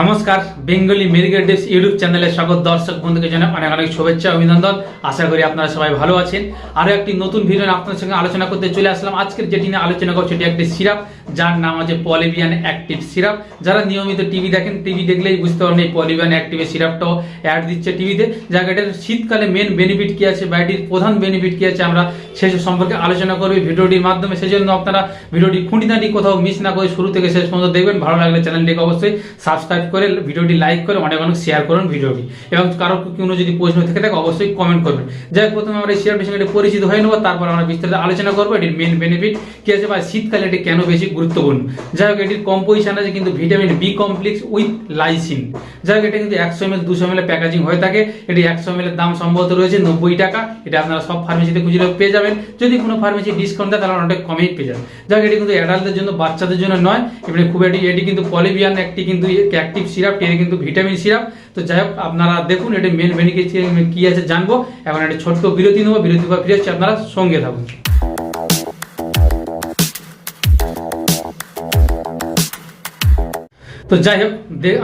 নমস্কার, Bengali medical desk YouTube চ্যানেলে স্বাগত দর্শক বন্ধুকে জানাই অনেক অনেক শুভেচ্ছা অভিনন্দন। আশা করি আপনারা সবাই ভালো আছেন। আরও একটি নতুন ভিডিও নিয়ে আপনাদের সঙ্গে আলোচনা করতে চলে আসলাম। আজকের যেটি নিয়ে আলোচনা করছি সেটি একটি সিরাপ, যার নাম আছে পলিবিয়ান অ্যাক্টিভ সিরাপ। যারা নিয়মিত টিভি দেখেন, টিভি দেখলেই বুঝতে পারেন এই পলিবিয়ান অ্যাক্টিভের সিরাপটাও অ্যাড দিচ্ছে টিভিতে। যাক, এটার শীতকালে মেন বেনিফিট কী আছে বা এটির প্রধান বেনিফিট কী আছে আমরা সেসব সম্পর্কে আলোচনা করব ভিডিওটির মাধ্যমে। সেজন্য আপনারা ভিডিওটি খুঁটিনাটি কোথাও মিস না করে শুরু থেকে শেষ পর্যন্ত দেখবেন। ভালো লাগলে চ্যানেলটিকে অবশ্যই সাবস্ক্রাইব করে ভিডিওটি লাইক করে অনেক অনেক শেয়ার করুন ভিডিওটি। এবং কারও কোনো যদি প্রশ্ন থেকে থাকে, অবশ্যই কমেন্ট করবেন। যাই প্রথমে আমরা এই শেয়ারটির সঙ্গে পরিচিত হয়ে নেব, তারপর আমরা বিস্তারিত আলোচনা করব। এটির মেন বেনিফিট কি আছে বা শীতকালে এটি কেন বেশি গুরুত্বপূর্ণ? যাই হোক, এটির কম্পোজিশন আছে কিন্তু vitamin B complex with lysine যাই এটা কিন্তু একশো এম এল দুশো এম প্যাকেজিং হয়ে থাকে। এটি একশো এম দাম সম্ভবত রয়েছে নব্বই টাকা। এটা আপনারা সব ফার্মেসিতে খুঁজলে পেয়ে যাবেন। যদি কোনো ফার্মেসি ডিসকাউন্ট দেয়, তাহলে অনেক কমেই পেয়ে যাবেন। যাই এটি কিন্তু অ্যাডাল্টদের জন্য, বাচ্চাদের জন্য নয়। এমনি খুব এটি এটি কিন্তু পলিবিয়ান একটি কিন্তু অ্যাক্টিভ সিরাপ এটি কিন্তু ভিটামিন সিরাপ তো যাই হোক, আপনারা দেখুন, এটি মেন বেনিফিট কি আছে জানব। এখন একটা ছোট্ট বিরতি নেব। বিরতি পর ফিরে আপনারা সঙ্গে থাকুন। তো যাই হোক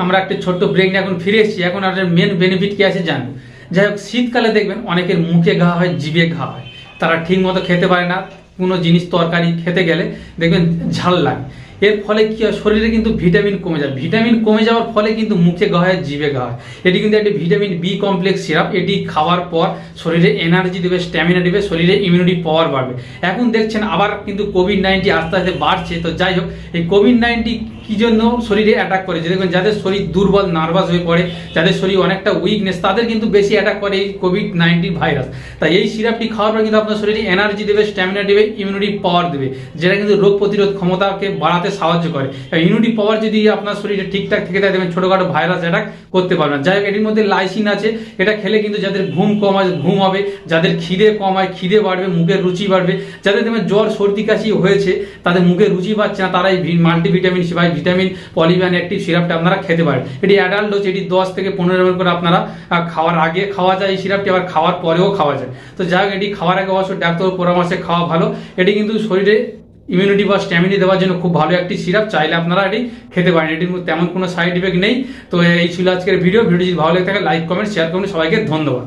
আমরা একটা ছোট্ট ব্রেক নিয়ে এখন ফিরে এসেছি। এখন আপনার মেন বেনিফিট কি আছে জানব? যাই হোক, শীতকালে দেখবেন অনেকের মুখে ঘা হয়, জিভে ঘা হয়। তারা ঠিক মতো খেতে পারে না, কোনো জিনিস তরকারি খেতে গেলে দেখবেন ঝাল লাগে। এর ফলে কি হয়? শরীরে কিন্তু ভিটামিন কমে যায়। ভিটামিন কমে যাওয়ার ফলে কিন্তু মুখে গা হয়, জিভে গা হয়। এটি কিন্তু একটি ভিটামিন বি কমপ্লেক্স সিরাপ। এটি খাওয়ার পর শরীরে এনার্জি দেবে, স্ট্যামিনা দেবে, শরীরে ইমিউনিটি পাওয়ার বাড়বে। এখন দেখছেন আবার কিন্তু কোভিড নাইন্টিন আস্তে আস্তে বাড়ছে। তো যাই হোক, এই কোভিড নাইন্টিন কি জন্য শরীরে অ্যাটাক করে দেখবেন যাদের শরীর দুর্বল নার্ভাস হয়ে পড়ে, যাদের শরীর অনেকটা উইকনেস তাদের কিন্তু বেশি অ্যাটাক করে এই কোভিড নাইন্টিন ভাইরাস তাই এই সিরাপটি খাওয়ার পর কিন্তু আপনার শরীরে এনার্জি দেবে স্ট্যামিনা দেবে ইমিউনিটি পাওয়ার দেবে, যেটা কিন্তু রোগ প্রতিরোধ ক্ষমতাকে বাড়াতে সাহায্য করে। ইমিউনিটি পাওয়ার যদি আপনার শরীরে ঠিকঠাক থেকে থাকে, দেখবেন ছোটোখাটো ভাইরাস অ্যাটাক করতে পারবেন যাই হোক, এটির মধ্যে লাইসিন আছে। এটা খেলে কিন্তু যাদের ঘুম কম হয়, ঘুম হবে, যাদের খিদে কম হয়, খিদে বাড়বে, মুখের রুচি বাড়বে, যাদের দেখবেন জ্বর, সর্দি, কাশি হয়েছে, তাদের মুখে রুচি পাচ্ছে না তারা এই মাল্টিভিটামিন বা ভিটামিন পলিভিয়ান অ্যাক্টিভ সিরাপটা আপনারা খেতে পারেন। এটি অ্যাডাল্ট ডোজ এটি দশ থেকে পনেরো এমএল করে আপনারা খাওয়ার আগে খাওয়া যায় এই সিরাপটি আবার খাওয়ার পরেও খাওয়া যায়। তো যাই হোক, এটি খাওয়ার আগে অবশ্য ডাক্তার পরামর্শে খাওয়া ভালো। এটি কিন্তু শরীরে ইমিউনিটি বা স্ট্যামিনি দেওয়ার জন্য খুব ভালো একটি সিরাপ চাইলে আপনারা এটি খেতে পারেন। এটির তেমন কোনো সাইড ইফেক্ট নেই। তো এই ছিল আজকের ভিডিও ভিডিও যদি ভালো লেগে থাকে লাইক কমেন্ট শেয়ার করুন। সবাইকে ধন্যবাদ।